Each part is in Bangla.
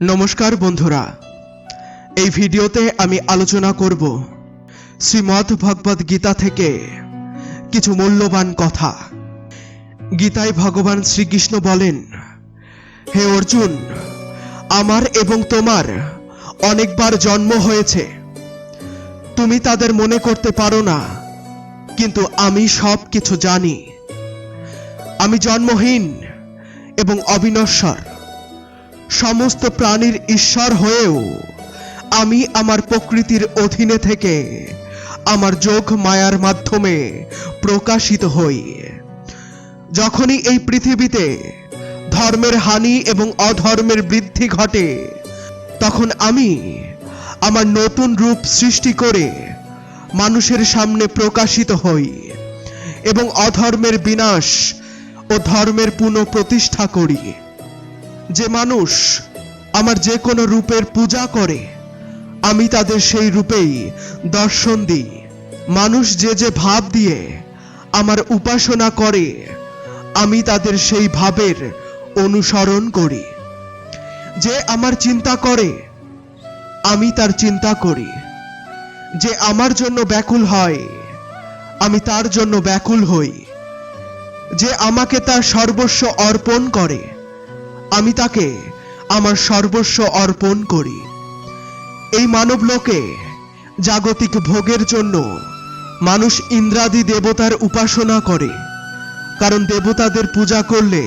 নমস্কার বন্ধুরা। এই ভিডিওতে আমি আলোচনা করব শ্রীমদ্ ভগবদ গীতা থেকে কিছু মূল্যবান কথা। গীতায় ভগবান শ্রীকৃষ্ণ বলেন, হে অর্জুন, আমার এবং তোমার অনেকবার জন্ম হয়েছে। তুমি তাদের মনে করতে পারো না, কিন্তু আমি সব কিছু জানি। আমি জন্মহীন এবং অবিনশ্বর। সমস্ত প্রাণীর ঈশ্বর হয়েও আমি আমার প্রকৃতির অধীনে থেকে আমার যোগ মায়ার মাধ্যমে প্রকাশিত হই। যখনই এই পৃথিবীতে ধর্মের হানি এবং অধর্মের বৃদ্ধি ঘটে, তখন আমি আমার নতুন রূপ সৃষ্টি করে মানুষের সামনে প্রকাশিত হই এবং অধর্মের বিনাশ ও ধর্মের পুনঃপ্রতিষ্ঠা করি। যে মানুষ আমার যে কোনো রূপের পূজা করে, আমি তাদের সেই রূপেই দর্শন দিই। মানুষ যে যে ভাব দিয়ে আমার উপাসনা করে, আমি তাদের সেই ভাবের অনুসরণ করি। যে আমার চিন্তা করে, আমি তার চিন্তা করি। যে আমার জন্য ব্যাকুল হয়, আমি তার জন্য ব্যাকুল হই। যে আমাকে তার সর্বস্ব অর্পণ করে আমি তাকে আমার সর্বস্ব অর্পণ করি। এই মানব লোকে জাগতিক ভোগের জন্য মানুষ ইন্দ্রাদি দেবতার উপাসনা করে, কারণ দেবতাদের পূজা করলে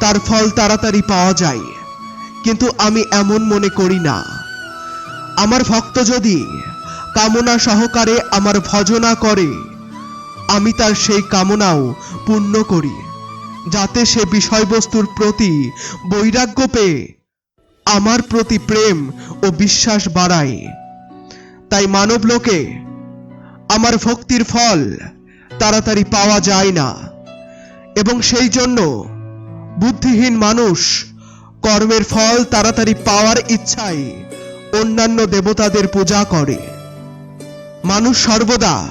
তার ফল তাড়াতাড়ি পাওয়া যায়। কিন্তু আমি এমন মনে করি না। আমার ভক্ত যদি কামনা সহকারে আমার ভজনা করে, আমি তার সেই কামনাও পূর্ণ করি। যাতে সে বিষয়বস্তুর প্রতি বৈরাগ্য পেয়ে আমার প্রতি প্রেম ও বিশ্বাস বাড়ায়। তাই মানব লোকে আমার ভক্তির ফল তাড়াতাড়ি পাওয়া যায় না এবং সেই জন্য বুদ্ধিহীন মানুষ কর্মের ফল তাড়াতাড়ি পাওয়ার ইচ্ছায় অন্যান্য দেবতাদের পূজা করে। মানুষ সর্বদা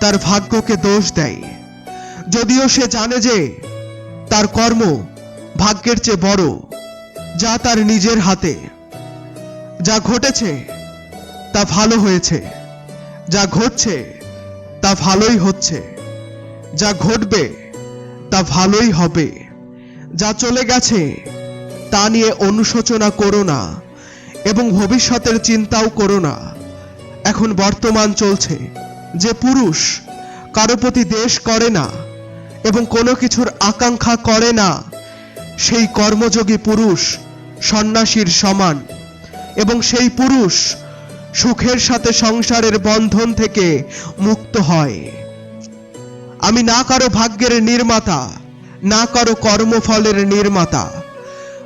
তার ভাগ্যকে দোষ দেয়। যদিও সে জানে যে তার কর্ম ভাগ্যের চেয়ে বড়, যা তার নিজের হাতে। যা ঘটেছে, তা ভালো হয়েছে। যা ঘটছে, তা ভালোই হচ্ছে। যা ঘটবে, তা ভালোই হবে। যা চলে গেছে, তা নিয়ে অনুশোচনা করো না এবং ভবিষ্যতের চিন্তাও করো না। এখন বর্তমান চলছে। যে পুরুষ কারও প্রতি দেশ করে না এবং কোনো কিছুর আকাঙ্ক্ষা করে না। সেই কর্মযোগী পুরুষ সন্ন্যাসীর সমান এবং সেই পুরুষ সুখের সাথে সংসারের বন্ধন থেকে মুক্ত হয়। আমি না কারও ভাগ্যের নির্মাতা, না কারও কর্মফলের নির্মাতা।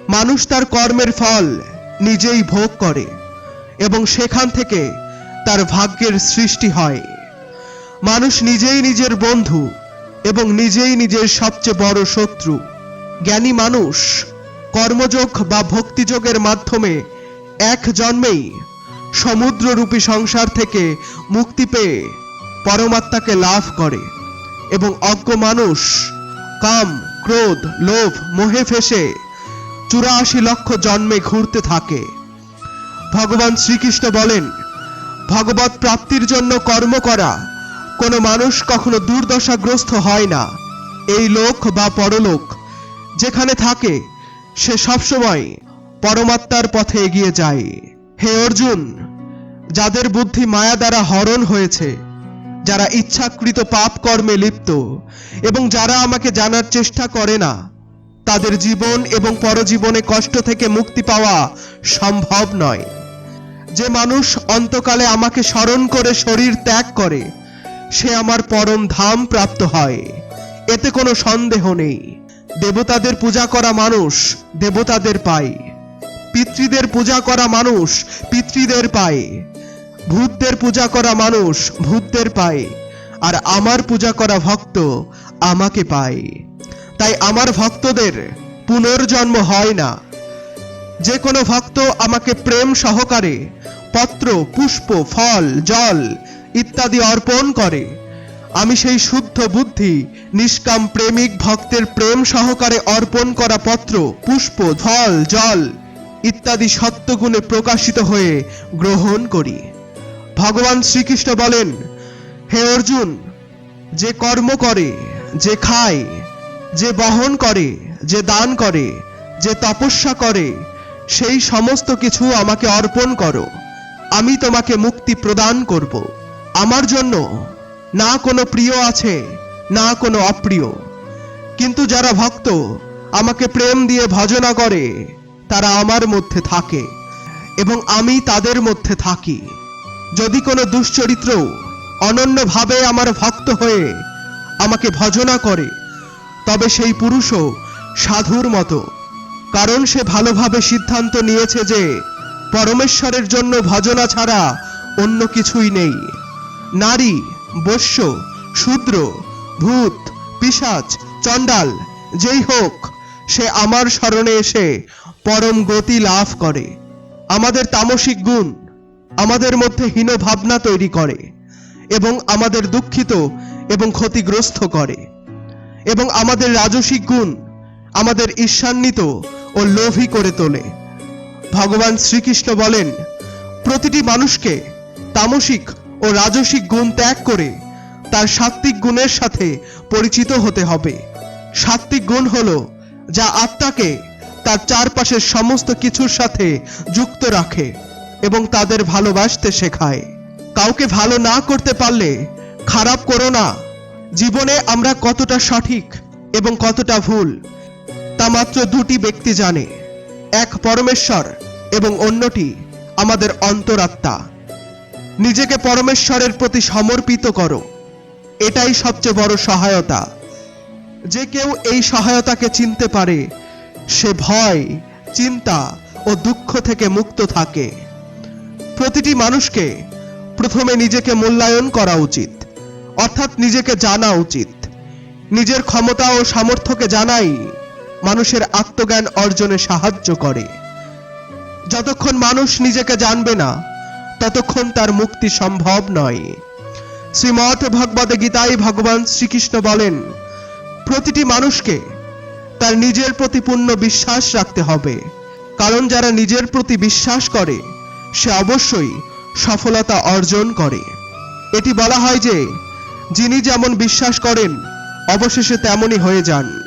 মানুষ তার কর্মের ফল নিজেই ভোগ করে এবং সেখান থেকে তার ভাগ্যের সৃষ্টি হয়। মানুষ নিজেই নিজের বন্ধু এবং নিজেই নিজের সবচেয়ে বড় শত্রু। জ্ঞানী মানুষ কর্মযোগ বা ভক্তিযোগের মাধ্যমে এক জন্মেই সমুদ্ররূপী সংসার থেকে মুক্তি পেয়ে পরমাত্মাকে লাভ করে এবং অজ্ঞ মানুষ কাম, ক্রোধ, লোভ, মোহে ফেসে চুরাশি লক্ষ জন্মে ঘুরতে থাকে। ভগবান শ্রীকৃষ্ণ বলেন ভগবত প্রাপ্তির জন্য কর্ম করা কোনো মানুষ কখনো দুর্দশাগ্রস্ত হয় না। এই লোক বা পরলোক যেখানে থাকে, সে সবসময় পরমাত্মার পথে এগিয়ে যায়। হে অর্জুন, যাদের বুদ্ধি মায়া দ্বারা হরণ হয়েছে, যারা ইচ্ছাকৃত পাপ কর্মে লিপ্ত এবং যারা আমাকে জানার চেষ্টা করে না, তাদের জীবন এবং পরজীবনে কষ্ট থেকে মুক্তি পাওয়া সম্ভব নয়। যে মানুষ অন্তকালে আমাকে স্মরণ করে শরীর ত্যাগ করে সে আমার পরম ধাম প্রাপ্ত হয়। এতে কোনো সন্দেহ নেই। দেবতাদের পূজা করা মানুষ দেবতাদের পায়। পিতৃদের পূজা করা মানুষ পিতৃদের পায়। ভূতদের পূজা করা মানুষ ভূতদের পায়। আর আমার পূজা করা ভক্ত আমাকে পায়। তাই আমার ভক্তদের পুনর্জন্ম হয় না। যে কোনো ভক্ত আমাকে প্রেম সহকারে পত্র, পুষ্প, ফল, জল ইত্যাদি অর্পণ করে। আমি সেই শুদ্ধ বুদ্ধি, নিষ্কাম প্রেমিক ভক্তের প্রেম সহকারে অর্পণ করা পত্র, পুষ্প, ফল, জল ইত্যাদি সত্যগুণে প্রকাশিত হয়ে গ্রহণ করি। ভগবান শ্রীকৃষ্ণ বলেন, হে অর্জুন, যে কর্ম করে, যে খায়, যে বহন করে, যে দান করে, যে তপস্যা করে, সেই সমস্ত কিছু আমাকে অর্পণ করো। আমি তোমাকে মুক্তি প্রদান করব। আমার জন্য না কোনো প্রিয় আছে, না কোনো অপ্রিয়। কিন্তু যারা ভক্ত আমাকে প্রেম দিয়ে ভজনা করে, তারা আমার মধ্যে থাকে এবং আমি তাদের মধ্যে থাকি। যদি কোনো দুশ্চরিত্র অনন্যভাবে আমার ভক্ত হয়ে আমাকে ভজনা করে, তবে সেই পুরুষও সাধুর মতো। কারণ সে ভালোভাবে সিদ্ধান্ত নিয়েছে যে, পরমেশ্বরের জন্য ভজনা ছাড়া অন্য কিছুই নেই। নারী বৈশ্য শূদ্র, ভূত, পিশাচ, চণ্ডাল, যেই হোক, সে আমার স্মরণে এসে পরম গতি লাভ করে। আমাদের তামসিক গুণ আমাদের মধ্যে হীন ভাবনা তৈরি করে এবং আমাদের দুঃখিত এবং ক্ষতিগ্রস্ত করে। এবং আমাদের রাজসিক গুণ আমাদের ঈর্ষান্বিত ও লোভী করে তোলে। ভগবান শ্রীকৃষ্ণ বলেন, প্রতিটি মানুষকে তামসিক ও রাজসিক গুণ ত্যাগ করে তার সাত্ত্বিক গুণের সাথে পরিচিত হতে হবে। সাত্ত্বিক গুণ হল যা আত্মাকে তার চারপাশের সমস্ত কিছুর সাথে যুক্ত রাখে এবং তাদের ভালোবাসতে শেখায়। কাউকে ভালো না করতে পারলে খারাপ করো না। জীবনে আমরা কতটা সঠিক এবং কতটা ভুল, তা মাত্র দুটি ব্যক্তি জানে। এক পরমেশ্বর এবং অন্যটি আমাদের অন্তরাত্মা। নিজেকে পরমেশ্বরের প্রতি সমর্পিত করো। এটাই সবচেয়ে বড় সহায়তা। যে কেউ এই সহায়তাকে চিনতে পারে, সে ভয়, চিন্তা ও দুঃখ থেকে মুক্ত থাকে। প্রতিটি মানুষকে প্রথমে নিজেকে মূল্যায়ন করা উচিত, অর্থাৎ নিজেকে জানা উচিত। নিজের ক্ষমতা ও সামর্থ্যকে জানাই মানুষের আত্মজ্ঞান অর্জনে সাহায্য করে। যতক্ষণ মানুষ নিজেকে জানবে না ততক্ষণ তার মুক্তি সম্ভব নয়। শ্রীমৎ ভগবতে গীতায় ভগবান শ্রীকৃষ্ণ বলেন, প্রতিটি মানুষকে তার নিজের প্রতি পূর্ণ বিশ্বাস রাখতে হবে। কারণ যারা নিজের প্রতি বিশ্বাস করে, সে অবশ্যই সফলতা অর্জন করে। এটি বলা হয় যে, যিনি যেমন বিশ্বাস করেন, অবশেষে তেমনই হয়ে যান।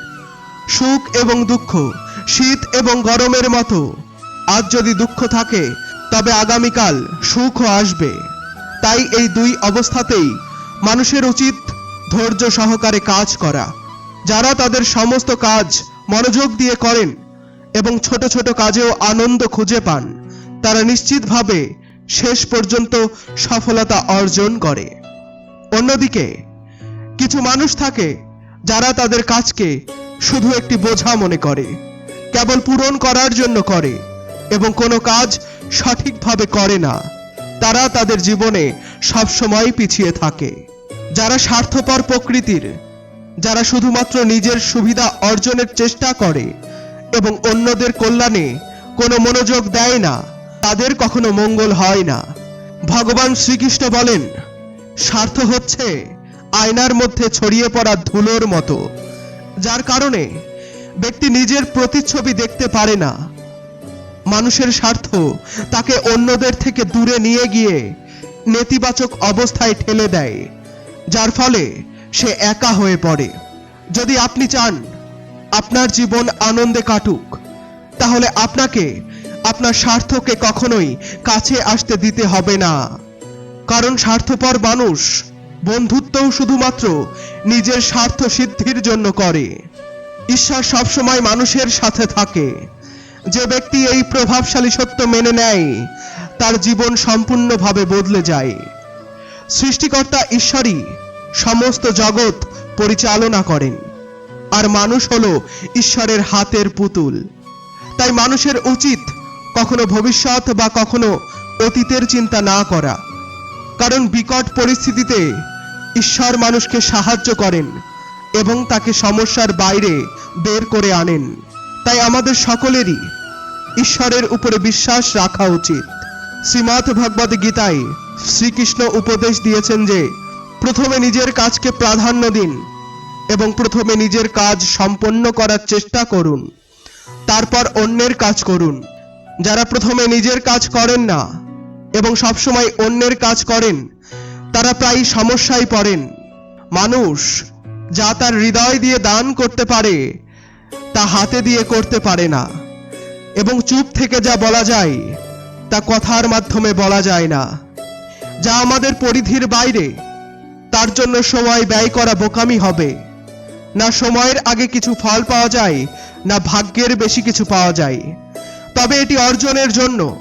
সুখ এবং দুঃখ, শীত এবং গরমের মতো, আজ যদি দুঃখ থাকে তবে আগামীকাল সুখও আসবে। তাই এই দুই অবস্থাতেই মানুষের উচিত ধৈর্য সহকারে কাজ করা। যারা তাদের সমস্ত কাজ মনোযোগ দিয়ে করেন এবং ছোট ছোট কাজেও আনন্দ খুঁজে পান, তারা নিশ্চিতভাবে শেষ পর্যন্ত সফলতা অর্জন করে। অন্যদিকে, কিছু মানুষ থাকে যারা তাদের কাজকে শুধু একটি বোঝা মনে করে, কেবল পূরণ করার জন্য করে এবং কোনো কাজ সঠিকভাবে করে না, তারা তাদের জীবনে সবসময় পিছিয়ে থাকে। যারা স্বার্থপর প্রকৃতির, যারা শুধুমাত্র নিজের সুবিধা অর্জনের চেষ্টা করে এবং অন্যদের কল্যাণে কোনো মনোযোগ দেয় না, তাদের কখনো মঙ্গল হয় না। ভগবান শ্রীকৃষ্ণ বলেন, স্বার্থ হচ্ছে আয়নার মধ্যে ছড়িয়ে পড়া ধুলোর মতো, যার কারণে ব্যক্তি নিজের প্রতিচ্ছবি দেখতে পারে না মানুষের স্বার্থ, তাকে অন্যদের থেকে দূরে নিয়ে গিয়ে নেতিবাচক অবস্থায় ঠেলে দেয়, যার ফলে সে একা হয়ে পড়ে। যদি আপনি চান আপনার জীবন আনন্দে কাটুক, তাহলে আপনাকে আপনার স্বার্থকে কখনোই কাছে আসতে দিতে হবে না। কারণ স্বার্থপর মানুষ বন্ধুত্বও শুধুমাত্র নিজের স্বার্থ সিদ্ধির জন্য করে। ঈশ্বর সবসময় মানুষের সাথে থাকে। যে ব্যক্তি এই প্রভাবশালী সত্য মেনে নেয়, তার জীবন সম্পূর্ণভাবে বদলে যায়। সৃষ্টিকর্তা ঈশ্বরই সমস্ত জগৎ পরিচালনা করেন, আর মানুষ হল ঈশ্বরের হাতের পুতুল। তাই মানুষের উচিত কখনো ভবিষ্যৎ বা কখনো অতীতের চিন্তা না করা, কারণ বিকট পরিস্থিতিতে ঈশ্বর মানুষকে সাহায্য করেন এবং তাকে সমস্যার বাইরে বের করে আনেন। তাই আমাদের সকলেরই ঈশ্বরের উপরে বিশ্বাস রাখা উচিত। শ্রীমৎ ভগবত গীতায় শ্রীকৃষ্ণ উপদেশ দিয়েছেন যে, প্রথমে নিজের কাজকে প্রাধান্য দিন এবং প্রথমে নিজের কাজ সম্পন্ন করার চেষ্টা করুন। তারপর অন্যের কাজ করুন। যারা প্রথমে নিজের কাজ করেন না এবং সবসময় অন্যের কাজ করেন, তারা প্রায় সমস্যায় পড়েন। মানুষ যা তার হৃদয় দিয়ে দান করতে পারে, তা হাতে দিয়ে করতে পারে না। এবং চুপ থেকে যা বলা যায়, তা কথার মাধ্যমে বলা যায় না। যা আমাদের পরিধির বাইরে, তার জন্য সময় ব্যয় করা বোকামি হবে। না সময়ের আগে কিছু ফল পাওয়া যায়, না ভাগ্যের বেশি কিছু পাওয়া যায়। তবে এটি অর্জনের জন্য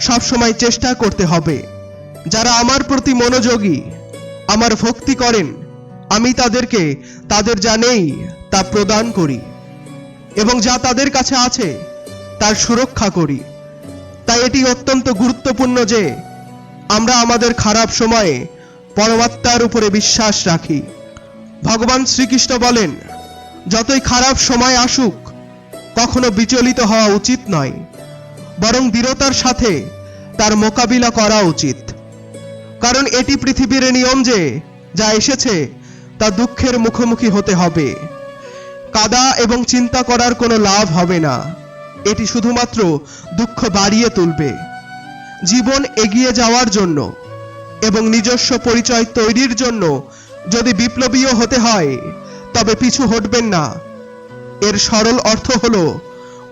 সবসময় চেষ্টা করতে হবে। যারা আমার প্রতি মনোযোগী, আমার ভক্তি করেন, আমি তাদেরকে, তাদের যা নেই, তা প্রদান করি। এবং যা তাদের কাছে আছে তার সুরক্ষা করি। তাই এটি অত্যন্ত গুরুত্বপূর্ণ যে, আমরা আমাদের খারাপ সময়ে পরমাত্মার উপরে বিশ্বাস রাখি। ভগবান শ্রীকৃষ্ণ বলেন, যতই খারাপ সময় আসুক, কখনো বিচলিত হওয়া উচিত নয়, বরং দৃঢ়তার সাথে তার মোকাবিলা করা উচিত। কারণ এটি পৃথিবীর নিয়ম যে, যা এসেছে, তা দুঃখের মুখোমুখি হতে হবে। কাদা এবং চিন্তা করার কোনো লাভ হবে না। এটি শুধুমাত্র দুঃখ বাড়িয়ে তুলবে। জীবন এগিয়ে যাওয়ার জন্য এবং নিজস্ব পরিচয় তৈরির জন্য যদি বিপ্লবীও হতে হয়, তবে পিছু হটবেন না। এর সরল অর্থ হল,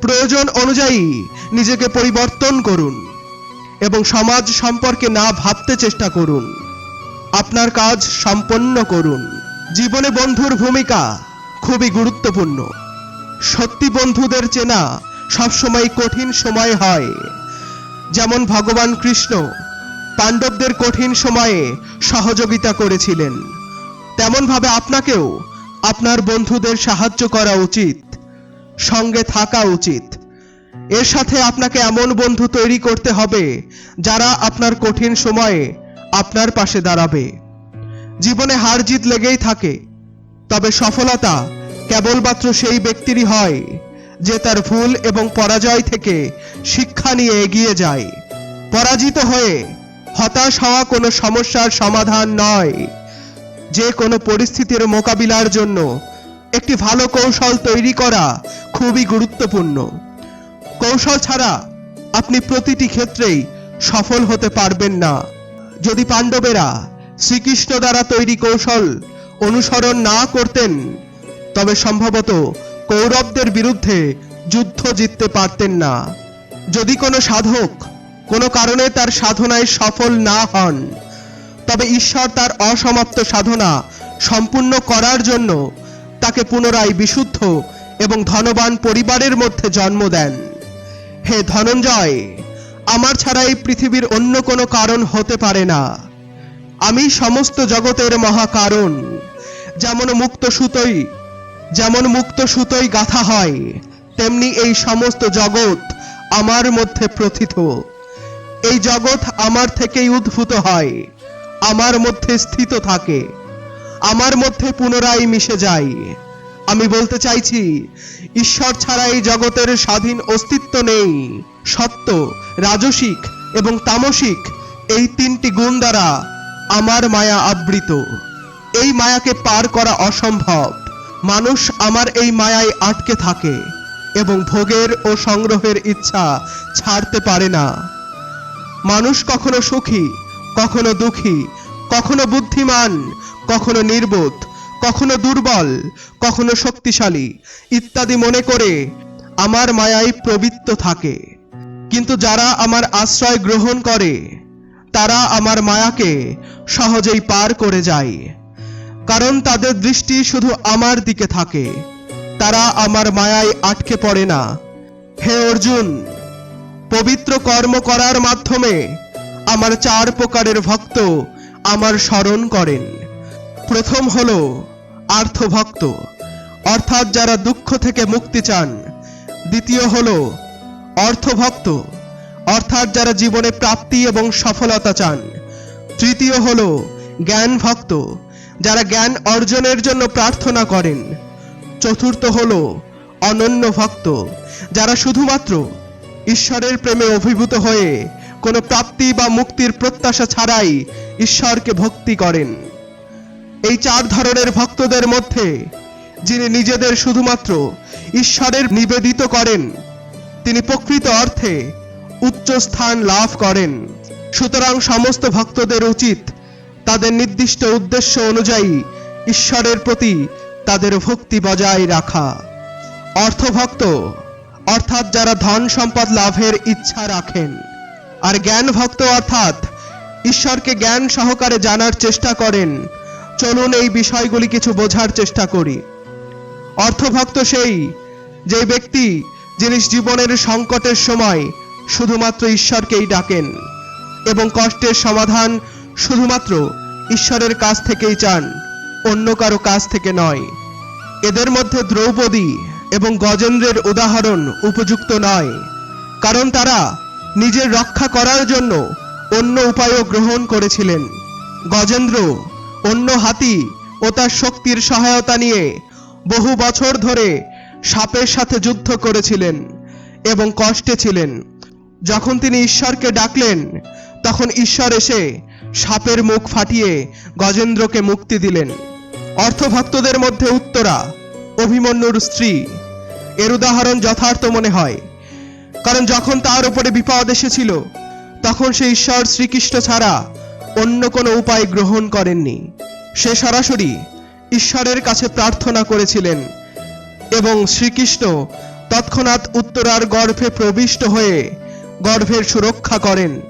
প্রয়োজন অনুযায়ী নিজেকে পরিবর্তন করুন এবং সমাজ সম্পর্কে না ভাবতে চেষ্টা করুন। আপনার কাজ সম্পন্ন করুন। জীবনে বন্ধুর ভূমিকা খুবই গুরুত্বপূর্ণ। সত্যি বন্ধুদের চেনা সবসময় কঠিন সময় হয়। যেমন ভগবান কৃষ্ণ পাণ্ডবদের কঠিন সময়ে সহযোগিতা করেছিলেন। তেমনভাবে আপনাকেও আপনার বন্ধুদের সাহায্য করা উচিত, সঙ্গে থাকা উচিত। এর সাথে আপনাকে এমন বন্ধু তৈরি করতে হবে যারা আপনার কঠিন সময়ে আপনার পাশে দাঁড়াবে। জীবনে হার জিত লেগেই থাকে, তবে সফলতা কেবলমাত্র সেই ব্যক্তিরই হয় যে তার ভুল এবং পরাজয় থেকে শিক্ষা নিয়ে এগিয়ে যায়। পরাজিত হয়ে হতাশ হওয়া কোনো সমস্যার সমাধান নয়। যে কোনো পরিস্থিতির মোকাবিলার জন্য একটি ভালো কৌশল তৈরি করা খুবই গুরুত্বপূর্ণ। কৌশল ছাড়া আপনি প্রতিটি ক্ষেত্রেই সফল হতে পারবেন না। যদি পাণ্ডবেরা শ্রীকৃষ্ণ দ্বারা তৈরি কৌশল অনুসরণ না করতেন, তবে সম্ভবত কৌরবদের বিরুদ্ধে যুদ্ধ জিততে পারতেন না। যদি কোনো সাধক কোনো কারণে তার সাধনায় সফল না হন, তবে ঈশ্বর তার অসমাপ্ত সাধনা সম্পূর্ণ করার জন্য তাকে পুনরায় বিশুদ্ধ এবং ধনবান পরিবারের মধ্যে জন্ম দেন। হে ধনঞ্জয়, আমার ছাড়া এই পৃথিবীর অন্য কোনো কারণ হতে পারে না। আমি সমস্ত জগতের মহাকারণ, যেমন মুক্ত সুতোই যেমন মুক্ত সুতোই গাথা হয়, তেমনি এই সমস্ত জগৎ আমার মধ্যে প্রথিত। এই জগৎ আমার থেকেই উদ্ভূত হয়, আমার মধ্যে স্থিত থাকে, আমার মধ্যে পুনরায় মিশে যায়। আমি বলতে চাইছি, ঈশ্বর ছাড়া এই জগতের স্বাধীন অস্তিত্ব নেই। সত্য, রাজসিক এবং তামসিক এই তিনটি গুণ দ্বারা আমার মায়া আবৃত। এই মায়াকে পার করা অসম্ভব। মানুষ আমার এই মায়ায় আটকে থাকে এবং ভোগের ও সংগ্রহের ইচ্ছা ছাড়তে পারে না। মানুষ কখনো সুখী, কখনো দুঃখী, কখনো বুদ্ধিমান, কখনো নির্বোধ, কখনো দুর্বল, কখনো শক্তিশালী ইত্যাদি মনে করে আমার মায়ায় প্রবৃত্ত থাকে। কিন্তু যারা আমার আশ্রয় গ্রহণ করে, তারা আমার মায়াকে সহজেই পার করে যায়। কারণ তাদের দৃষ্টি শুধু আমার দিকে থাকে। তারা আমার মায়ায় আটকে পড়ে না। হে অর্জুন, পবিত্র কর্ম করার মাধ্যমে আমার চার প্রকারের ভক্ত আমার স্মরণ করেন। প্রথম হল আর্থভক্ত, অর্থাৎ যারা দুঃখ থেকে মুক্তি চান। দ্বিতীয় হল অর্থভক্ত, অর্থাৎ যারা জীবনে প্রাপ্তি এবং সফলতা চান। তৃতীয় হল জ্ঞান ভক্ত যারা জ্ঞান অর্জনের জন্য প্রার্থনা করেন। চতুর্থ হল অনন্য ভক্ত, যারা শুধুমাত্র ঈশ্বরের প্রেমে অভিভূত হয়ে কোনো প্রাপ্তি বা মুক্তির প্রত্যাশা ছাড়াই ঈশ্বরকে ভক্তি করেন। এই চার ধরনের ভক্তদের মধ্যে যিনি নিজেদের শুধুমাত্র ঈশ্বরের নিবেদিত করেন, তিনি প্রকৃত অর্থে উচ্চ স্থান লাভ করেন। সুতরাং সমস্ত ভক্তদের উচিত তাদের নির্দিষ্ট উদ্দেশ্য অনুযায়ী ঈশ্বরের প্রতি তাদের ভক্তি বজায় রাখা। অর্থভক্ত, অর্থাৎ যারা ধন সম্পদ লাভের ইচ্ছা রাখেন। আর জ্ঞান ভক্ত অর্থাৎ ঈশ্বরকে জ্ঞান সহকারে জানার চেষ্টা করেন। চলুন এই বিষয়গুলি কিছু বোঝার চেষ্টা করি। অর্থভক্ত সেই, যে ব্যক্তি যিনি জীবনের সংকটের সময় শুধুমাত্র ঈশ্বরকেই ডাকেন এবং কষ্টের সমাধান শুধুমাত্র ঈশ্বরের কাছ থেকেই চান, অন্য কারও কাছ থেকে নয়। এদের মধ্যে দ্রৌপদী এবং গজেন্দ্রের উদাহরণ উপযুক্ত নয়, কারণ তারা নিজের রক্ষা করার জন্য অন্য উপায়ও গ্রহণ করেছিলেন। গজেন্দ্র অন্য হাতি ও তার শক্তির সহায়তা নিয়ে বহু বছর ধরে সাপের সাথে যুদ্ধ করেছিলেন এবং কষ্টে ছিলেন। যখন তিনি ঈশ্বরকে ডাকলেন, তখন ঈশ্বর এসে সাপের মুখ ফাটিয়ে গজেন্দ্রকে মুক্তি দিলেন। অর্থভক্তদের মধ্যে উত্তরা, অভিমন্যুর স্ত্রী, এর উদাহরণ যথার্থ মনে হয়। কারণ যখন তার উপরে বিপদ এসেছিল, তখন সে ঈশ্বর শ্রীকৃষ্ণ ছাড়া অন্য কোনো উপায় গ্রহণ করেননি। সে সরাসরি ঈশ্বরের কাছে প্রার্থনা করেছিলেন এবং শ্রীকৃষ্ণ তৎক্ষণাৎ উত্তরার গর্ভে প্রবিষ্ট হয়ে গর্ভের সুরক্ষা করেন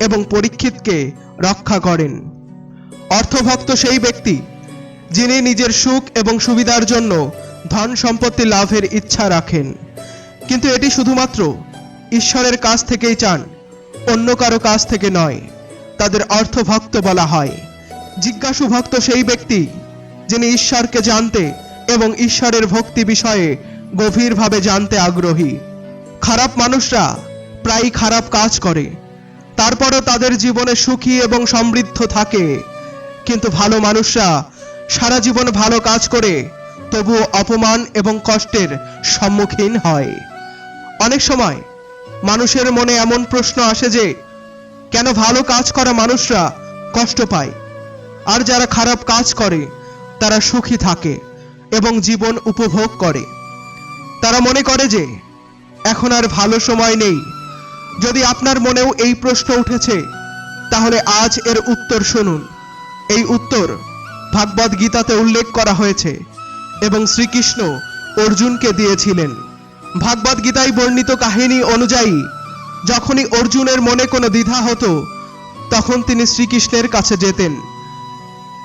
এবং পরীক্ষিতকে রক্ষা করেন। অর্থভক্ত সেই ব্যক্তি যিনি নিজের সুখ এবং সুবিধার জন্য ধন সম্পত্তি লাভের ইচ্ছা রাখেন। কিন্তু এটি শুধুমাত্র ঈশ্বরের কাছ থেকেই চান, অন্য কারও কাছ থেকে নয়, তাদের অর্থভক্ত বলা হয়। জিজ্ঞাসু ভক্ত সেই ব্যক্তি যিনি ঈশ্বরকে জানতে এবং ঈশ্বরের ভক্তি বিষয়ে গভীরভাবে জানতে আগ্রহী। খারাপ মানুষরা প্রায়ই খারাপ কাজ করে। তারপরও তাদের জীবনে সুখী এবং সমৃদ্ধ থাকে। কিন্তু ভালো মানুষরা সারা জীবন ভালো কাজ করে, তবুও অপমান এবং কষ্টের সম্মুখীন হয়। অনেক সময় মানুষের মনে এমন প্রশ্ন আসে যে, কেন ভালো কাজ করা মানুষরা কষ্ট পায়? আর যারা খারাপ কাজ করে, তারা সুখী থাকে এবং জীবন উপভোগ করে। তারা মনে করে যে, এখন আর ভালো সময় নেই। যদি আপনার মনেও এই প্রশ্ন উঠেছে, তাহলে আজ এর উত্তর শুনুন। এই উত্তর ভাগবত গীতাতে উল্লেখ করা হয়েছে এবং শ্রীকৃষ্ণ অর্জুনকে দিয়েছিলেন। ভাগবত গীতায় বর্ণিত কাহিনী অনুযায়ী, যখনই অর্জুনের মনে কোনো দ্বিধা হতো, তখন তিনি শ্রীকৃষ্ণের কাছে যেতেন।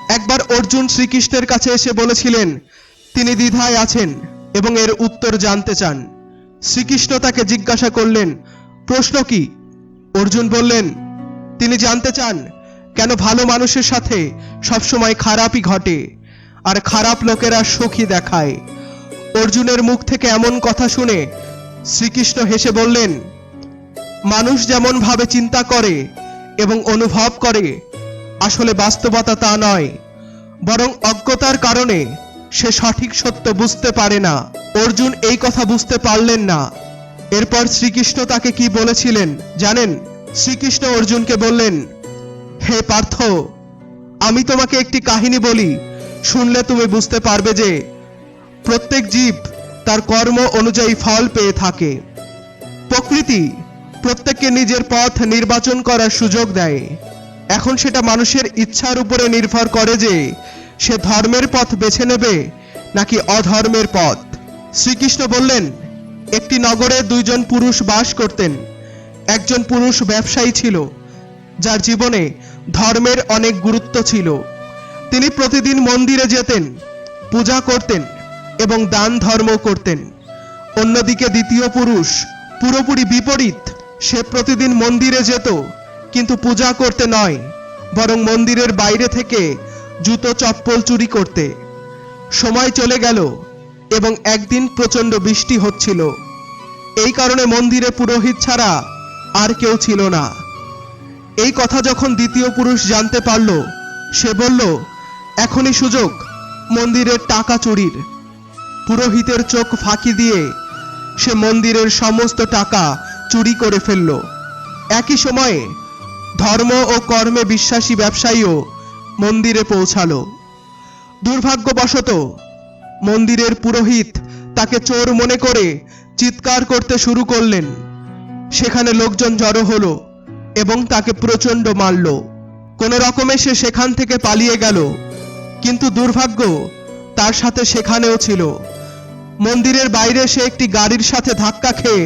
একবার অর্জুন শ্রীকৃষ্ণের কাছে এসে বলেছিলেন, তিনি দ্বিধায় আছেন এবং এর উত্তর জানতে চান। শ্রীকৃষ্ণ তাকে জিজ্ঞাসা করলেন প্রশ্ন কি? অর্জুন বললেন, তিনি জানতে চান কেন ভালো মানুষের সাথে সবসময় খারাপই ঘটে আর খারাপ লোকেরা সুখী দেখায়। অর্জুনের মুখ থেকে এমন কথা শুনে শ্রীকৃষ্ণ হেসে বললেন, মানুষ যেমন ভাবে চিন্তা করে এবং অনুভব করে, আসলে বাস্তবতা তা নয়, বরং অজ্ঞতার কারণে সে সঠিক সত্য বুঝতে পারে না। অর্জুন এই কথা বুঝতে পারলেন না। এরপর শ্রীকৃষ্ণ তাকে কি বলেছিলেন জানেন? শ্রীকৃষ্ণ অর্জুনকে বললেন, হে পার্থ, আমি তোমাকে একটি কাহিনী বলি। শুনলে তুমি বুঝতে পারবে যে প্রত্যেক জীব তার কর্ম অনুযায়ী ফল পেয়ে থাকে। প্রকৃতি প্রত্যেককে নিজের পথ নির্বাচন করার সুযোগ দেয়। এখন সেটা মানুষের ইচ্ছার উপরে নির্ভর করে যে সে ধর্মের পথ বেছে নেবে নাকি অধর্মের পথ। শ্রীকৃষ্ণ বললেন একটি নগরে দুইজন পুরুষ বাস করতেন। একজন পুরুষ ব্যবসায়ী ছিল, যার জীবনে ধর্মের অনেক গুরুত্ব ছিল। তিনি প্রতিদিন মন্দিরে যেতেন, পূজা করতেন এবং দান ধর্ম করতেন। অন্যদিকে দ্বিতীয় পুরুষ পুরোপুরি বিপরীত, সে প্রতিদিন মন্দিরে যেত, কিন্তু পূজা করতে নয়, বরং মন্দিরের বাইরে থেকে জুতো চপ্পল চুরি করতে। সময় চলে গেল এবং একদিন প্রচণ্ড বৃষ্টি হচ্ছিল। এই কারণে মন্দিরে পুরোহিত ছাড়া আর কেউ ছিল না। এই কথা যখন দ্বিতীয় পুরুষ জানতে পারল, সে বলল, এখনই সুযোগ, মন্দিরের টাকা চুরির। পুরোহিতের চোখ ফাঁকি দিয়ে সে মন্দিরের সমস্ত টাকা চুরি করে ফেলল। একই সময়ে ধর্ম ও কর্মে বিশ্বাসী ব্যবসায়ীও মন্দিরে পৌঁছালো। দুর্ভাগ্যবশত মন্দিরের পুরোহিত তাকে চোর মনে করে চিৎকার করতে শুরু করলেন। সেখানে লোকজন জড়ো হলো এবং তাকে প্রচণ্ড মারল। কোনো রকমে সে সেখান থেকে পালিয়ে গেল, কিন্তু দুর্ভাগ্য তার সাথে সেখানেও ছিল। মন্দিরের বাইরে সে একটি গাড়ির সাথে ধাক্কা খেয়ে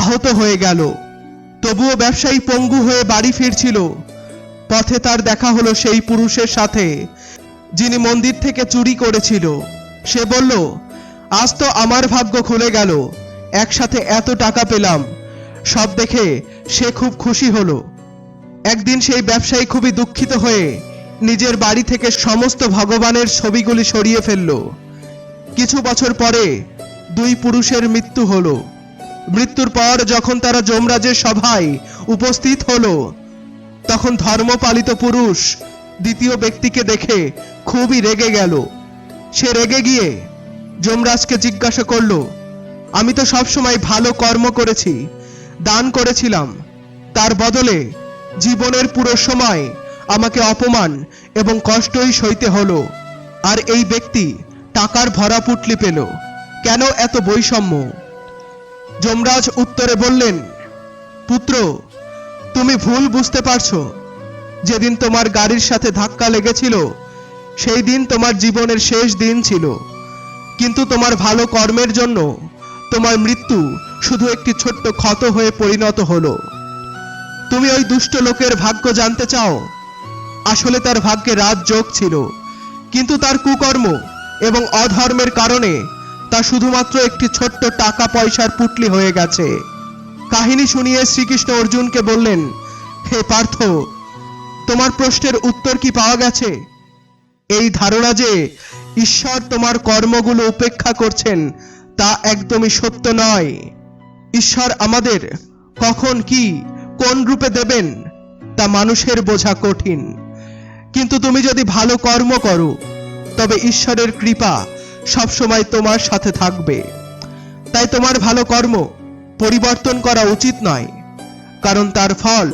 আহত হয়ে গেল। তবুও ব্যবসায়ী পঙ্গু হয়ে বাড়ি ফিরছিল। পথে তার দেখা হলো সেই পুরুষের সাথে, যিনি মন্দির থেকে চুরি করেছিল। সে বলল, আজ তো আমার ভাগ্য খুলে গেল, একসাথে এত টাকা পেলাম। সব দেখে সে খুব খুশি হলো। একদিন সেই ব্যবসায়ী খুবই দুঃখিত হয়ে নিজের বাড়ি থেকে সমস্ত ভগবানের ছবিগুলি সরিয়ে ফেলল। কিছু বছর পরে দুই পুরুষের মৃত্যু হলো। মৃত্যুর পর যখন তারা যমরাজের সভায় উপস্থিত হলো, তখন ধর্মপালিত পুরুষ দ্বিতীয় ব্যক্তিকে দেখে খুবই রেগে গেল। সে রেগে গিয়ে যমরাজকে জিজ্ঞাসা করল, আমি তো সবসময় ভালো কর্ম করেছি, দান করেছিলাম। তার বদলে জীবনের পুরো সময় আমাকে অপমান এবং কষ্টই সইতে হলো। আর এই ব্যক্তি টাকার ভরা পুটলি পেল। কেন এত বৈষম্য? যমরাজ উত্তরে বললেন, পুত্র, তুমি ভুল বুঝতে পারছ। যেদিন তোমার গাড়ির সাথে ধাক্কা লেগেছিল সেই দিন তোমার জীবনের শেষ দিন ছিল। কিন্তু তোমার ভালো কর্মের জন্য তোমার মৃত্যু শুধু একটি ছোট্ট ক্ষত হয়ে পরিণত হলো। তুমি ওই দুষ্ট লোকের ভাগ্য জানতে চাও? আসলে তার ভাগ্যে রাত যোগ ছিল, কিন্তু তার কুকর্ম এবং অধর্মের কারণে তা শুধুমাত্র একটি ছোট্ট টাকা পয়সার পুটলি হয়ে গেছে। কাহিনী শুনিয়ে শ্রীকৃষ্ণ অর্জুনকে বললেন, হে পার্থ, তোমার প্রশ্নের উত্তর কি পাওয়া গেছে? এই ধারণা যে ঈশ্বর তোমার কর্মগুলো উপেক্ষা করছেন, তা একদমই সত্য নয়। ঈশ্বর আমাদের কখন কি, কোন রূপে দেবেন, তা মানুষের বোঝা কঠিন। কিন্তু তুমি যদি ভালো কর্ম করো, তবে ঈশ্বরের কৃপা সবসময় তোমার সাথে থাকবে। তাই তোমার ভালো কর্ম পরিবর্তন করা উচিত নয়, কারণ তার ফল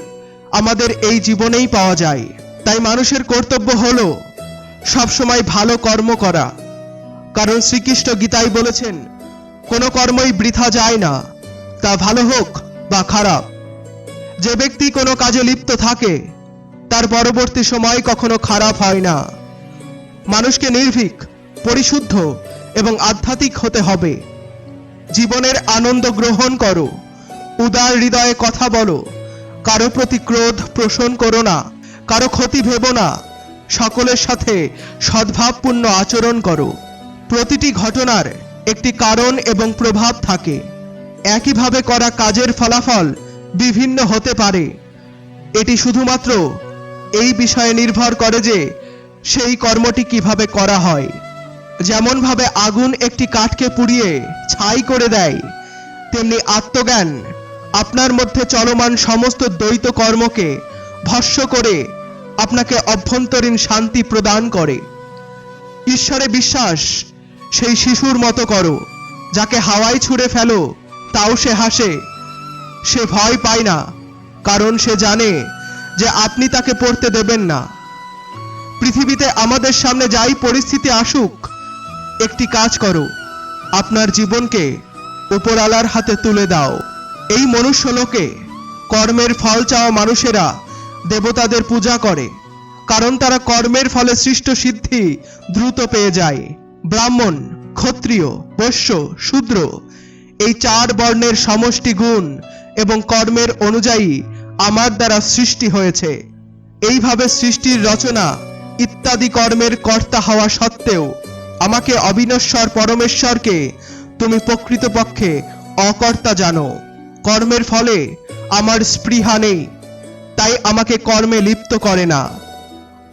আমাদের এই জীবনেই পাওয়া যায়। তাই মানুষের কর্তব্য হলো সবসময় ভালো কর্ম করা। কারণ শ্রীকৃষ্ণ গীতায় বলেছেন, কোনো কর্মই বৃথা যায় না, তা ভালো হোক বা খারাপ। যে ব্যক্তি কোনো কাজে লিপ্ত থাকে, তার পরবর্তী সময় কখনো খারাপ হয় না। মানুষকে নির্ভীক, পরিশুদ্ধ এবং আধ্যাত্মিক হতে হবে। জীবনের আনন্দ গ্রহণ করো, উদার হৃদয়ে কথা বলো, কারও প্রতি ক্রোধ পোষণ করো না, কারও ক্ষতি ভেবো না। সকলের সাথে সদ্ভাবপূর্ণ আচরণ করো। প্রতিটি ঘটনার একটি কারণ এবং প্রভাব থাকে। একইভাবে করা কাজের ফলাফল বিভিন্ন হতে পারে। এটি শুধুমাত্র এই বিষয়ে নির্ভর করে যে সেই কর্মটি কীভাবে করা হয়। যেমনভাবে আগুন একটি কাঠকে পুড়িয়ে ছাই করে দেয়, তেমনি আত্মজ্ঞান আপনার মধ্যে চলমান সমস্ত দ্বৈত কর্মকে ভস্য করে আপনাকে অভ্যন্তরীণ শান্তি প্রদান করে। ঈশ্বরে বিশ্বাস, সেই শিশুর মতো করো, যাকে হাওয়ায় ছুঁড়ে ফেলো, তাও সে হাসে। সে ভয় পায় না, কারণ সে জানে যে আপনি তাকে পড়তে দেবেন না। পৃথিবীতে আমাদের সামনে যাই পরিস্থিতি আসুক, একটি কাজ করো, আপনার জীবনকে উপরালার হাতে তুলে দাও। এই মনুষ্যলোকে কর্মের ফল চাওয়া মানুষেরা দেবতাদের পূজা করে, কারণ তারা কর্মের ফলে সৃষ্ট সিদ্ধি দ্রুত পেয়ে যায়। ব্রাহ্মণ, ক্ষত্রিয়, বৈশ্য, শূদ্র, এই চার বর্ণের সমষ্টি গুণ এবং কর্মের অনুযায়ী আমার দ্বারা সৃষ্টি হয়েছে। এইভাবে সৃষ্টির রচনা ইত্যাদি কর্মের কর্তা হওয়া সত্ত্বেও আমাকে অবিনশ্বর পরমেশ্বরকে তুমি প্রকৃতপক্ষে অকর্তা জানো। কর্মের ফলে আমার স্পৃহা নেই। তাই আমাকে কর্মে লিপ্ত করে না।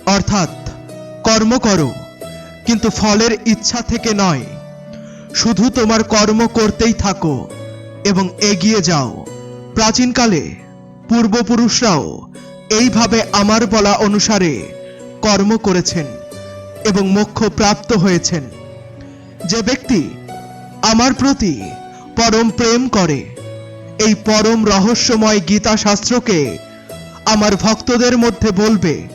অর্থাৎ কর্ম করো, কিন্তু ফলের ইচ্ছা থেকে নয়। শুধু তোমার কর্ম করতেই থাকো এবং এগিয়ে যাও। প্রাচীনকালে পূর্বপুরুষরাও এইভাবে আমার বলা অনুসারে কর্ম করেছেন এবং মোক্ষ প্রাপ্ত হয়েছেন। যে ব্যক্তি আমার প্রতি পরম প্রেম করে, এই পরম রহস্যময় গীতা শাস্ত্রকে আমার ভক্তদের মধ্যে বলবে,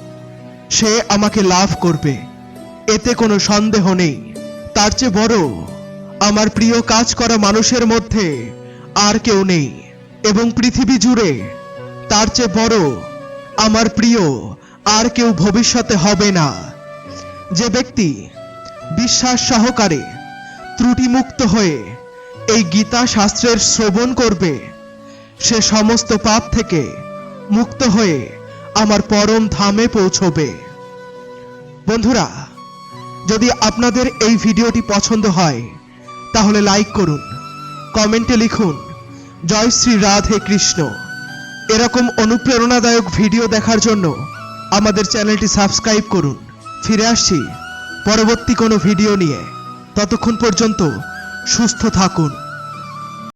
সে আমাকে লাভ করবে। এতে কোনো সন্দেহ নেই। তার চেয়ে বড়, আমার প্রিয় কাজ করা মানুষের মধ্যে আর কেউ নেই। এবং পৃথিবী জুড়ে তার চেয়ে বড়, আমার প্রিয় আর কেউ ভবিষ্যতে হবে না। যে ব্যক্তি বিশ্বাস সহকারে ত্রুটিমুক্ত হয়ে এই গীতা শাস্ত্রের শ্রবণ করবে, সে সমস্ত পাপ থেকে মুক্ত হয়ে আমার পরম ধামে পৌঁছবে। বন্ধুরা, যদি আপনাদের এই ভিডিওটি পছন্দ হয়, তাহলে লাইক করুন, কমেন্টে লিখুন, জয় শ্রী রাধে কৃষ্ণ। এরকম অনুপ্রেরণাদায়ক ভিডিও দেখার জন্য আমাদের চ্যানেলটি সাবস্ক্রাইব করুন। ফিরে আসছি পরবর্তী কোনো ভিডিও নিয়ে। ততক্ষণ পর্যন্ত সুস্থ থাকুন।